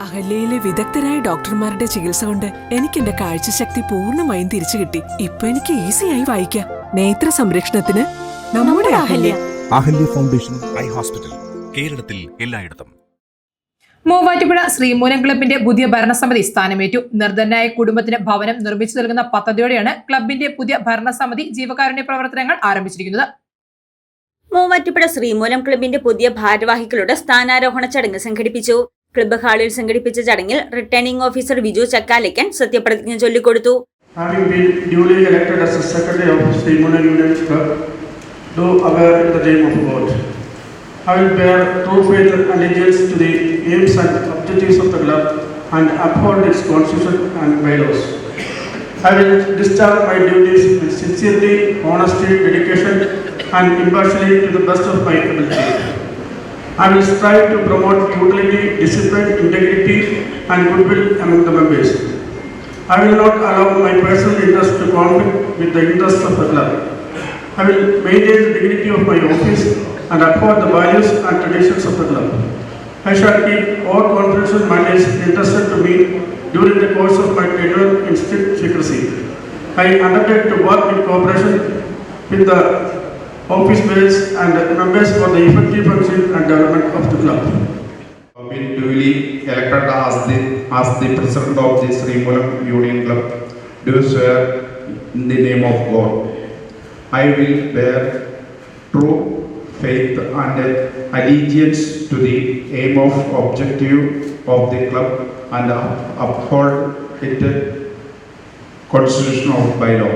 അഹല്യയിലെ വിദഗ്ധരായ ഡോക്ടർമാരുടെ ചികിത്സ കൊണ്ട് എനിക്ക് എന്റെ കാഴ്ചശക്തി പൂർണമായും തിരിച്ചു കിട്ടി. ഇപ്പൊ എനിക്ക് ഈസിയായി വായിക്കാം. നേത്ര സംരക്ഷണത്തിന് നമ്മുടെ Ahalya. Ahalya foundation eye hospital കേരളത്തിൽ എല്ലായിടത്തും. മൂവാറ്റുപുഴ ശ്രീമൂലം ക്ലബിന്റെ പുതിയ ഭരണസമിതി സ്ഥാനമേറ്റു. നിർധനായ കുടുംബത്തിന് ഭവനം നിർമ്മിച്ചു നൽകുന്ന പദ്ധതിയോടെയാണ് ക്ലബിന്റെ പുതിയ ഭരണസമിതി ജീവകാരുണ്യ പ്രവർത്തനങ്ങൾ ആരംഭിച്ചിരിക്കുന്നത്. മൂവാറ്റുപുഴ ശ്രീമൂലം ക്ലബിന്റെ പുതിയ ഭാരവാഹികളുടെ സ്ഥാനാരോഹണ ചടങ്ങ് സംഘടിപ്പിച്ചു. ക്ലബ്ബ് ഹാളിൽ സംഘടിപ്പിച്ച ചടങ്ങിൽ റിട്ടേണിംഗ് ഓഫീസർ വിജു ചക്കാലയ്ക്കൻ സത്യപ്രതിജ്ഞ ചൊല്ലിക്കൊടുത്തു. I will bear true faith and allegiance to the aims and objectives of the club and uphold its constitution and bylaws. I will discharge my duties with sincerity, honesty, dedication and impartially to the best of my ability. I will strive to promote utility, discipline, integrity and goodwill among the members. I will not allow my personal interest to conflict with the interests of the club. I will maintain the dignity of my office and uphold the values and traditions of the club. I shall keep all confidential matters entrusted to me during the course of my tenure in strict secrecy. I undertake to work in cooperation with the office mates and members for the effective function and development of the club. I have been duly elected as the, as the president of the Sri Mulam Union Club, do swear in the name of God. I will bear true faith and allegiance to the aim of objective of the club and uphold it constitution of bylaw.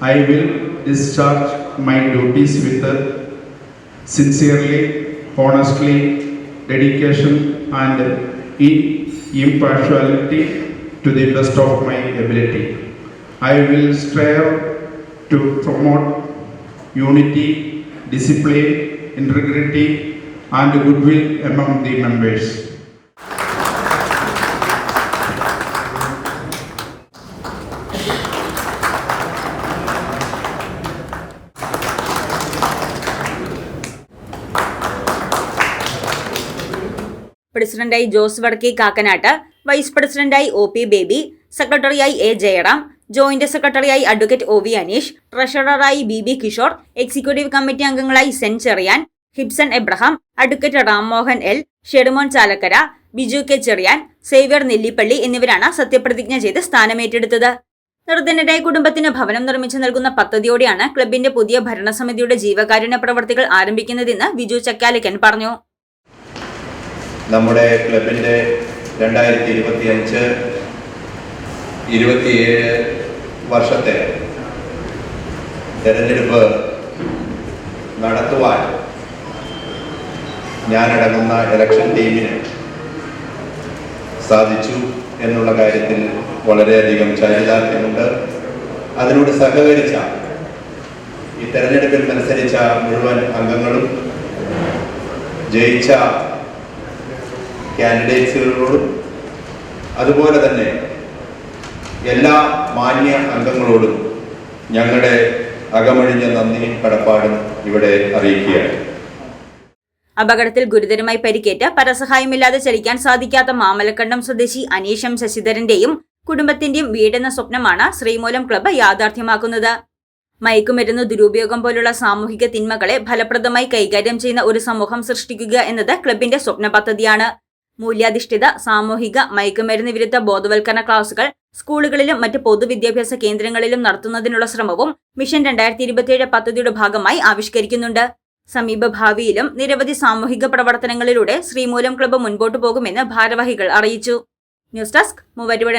I will discharge my duties with uh, sincerely, honestly, dedication and uh, impartiality to the best of my ability. I will strive to promote unity, discipline, integrity and goodwill among the members. പ്രസിഡന്റായി ജോസ് വടക്കി കാക്കനാട്ട് vice പ്രസിഡന്റായി O P Baby സെക്രട്ടറിയായി A Jayaram joint സെക്രട്ടറിയായി advocate O V Aneesh ട്രഷററായി B B Kishore executive committee അംഗങ്ങളായി Sen Cherian Hibson Abraham advocate Rammohan L Shedumon Chalakkara Biju K Cherian Xavier Nellippally എന്നിവരാണ് സത്യപ്രതിജ്ഞ ചെയ്ത് സ്ഥാനമേറ്റെടുത്തത്. നിർധനരായ കുടുംബത്തിന് ഭവനം നിർമ്മിച്ചു നൽകുന്ന പദ്ധതിയോടെയാണ് ക്ലബിന്റെ പുതിയ ഭരണസമിതിയുടെ ജീവകാരുണ്യ പ്രവർത്തികൾ ആരംഭിക്കുന്നതെന്ന് ബിജു ചക്കാലക്കൻ പറഞ്ഞു. നമ്മുടെ ക്ലബിന്റെ രണ്ടായിരത്തി ഇരുപത്തി അഞ്ച് ഇരുപത്തിയേഴ് വർഷത്തെ തെരഞ്ഞെടുപ്പ് നടത്തുവാൻ ഞാനടങ്ങുന്ന ഇലക്ഷൻ ടീമിന് സാധിച്ചു എന്നുള്ള കാര്യത്തിൽ വളരെയധികം ചാരിതാർത്ഥ്യമുണ്ട് അതിനോട് സഹകരിച്ച ഈ തെരഞ്ഞെടുപ്പിൽ മത്സരിച്ച മുഴുവൻ അംഗങ്ങളും ജയിച്ച കാൻഡിഡേറ്റ്സുകളോടും അതുപോലെ തന്നെ എല്ലാ മാന്യ അംഗങ്ങളോടും ഞങ്ങളുടെ അകമഴിഞ്ഞ നന്ദിയും കടപ്പാടും ഇവിടെ അറിയിക്കുകയാണ്. അപകടത്തിൽ ഗുരുതരമായി പരിക്കേറ്റ് പരസഹായമില്ലാതെ ചലിക്കാൻ സാധിക്കാത്ത മാമലക്കണ്ടം സ്വദേശി അനീഷം ശശിധരന്റെയും കുടുംബത്തിന്റെയും വീടെന്ന സ്വപ്നമാണ് ശ്രീമൂലം ക്ലബ്ബ് യാഥാർത്ഥ്യമാക്കുന്നത്. മയക്കുമരുന്ന് ദുരുപയോഗം പോലുള്ള സാമൂഹിക തിന്മകളെ ഫലപ്രദമായി കൈകാര്യം ചെയ്യുന്ന ഒരു സമൂഹം സൃഷ്ടിക്കുക എന്നത് ക്ലബിന്റെ സ്വപ്ന പദ്ധതിയാണ്. മൂല്യാധിഷ്ഠിത സാമൂഹിക മയക്കുമരുന്ന് വിരുദ്ധ ബോധവൽക്കരണ ക്ലാസുകൾ സ്കൂളുകളിലും മറ്റ് പൊതുവിദ്യാഭ്യാസ കേന്ദ്രങ്ങളിലും നടത്തുന്നതിനുള്ള ശ്രമവും മിഷൻ രണ്ടായിരത്തി ഇരുപത്തിയേഴ് പദ്ധതിയുടെ ഭാഗമായി ആവിഷ്കരിക്കുന്നുണ്ട്. സമീപ ഭാവിയിലും നിരവധി സാമൂഹിക പ്രവർത്തനങ്ങളിലൂടെ ശ്രീമൂലം ക്ലബ്ബ് മുൻപോട്ടു പോകുമെന്ന് ഭാരവാഹികൾ അറിയിച്ചു. News desk Moovarupuzha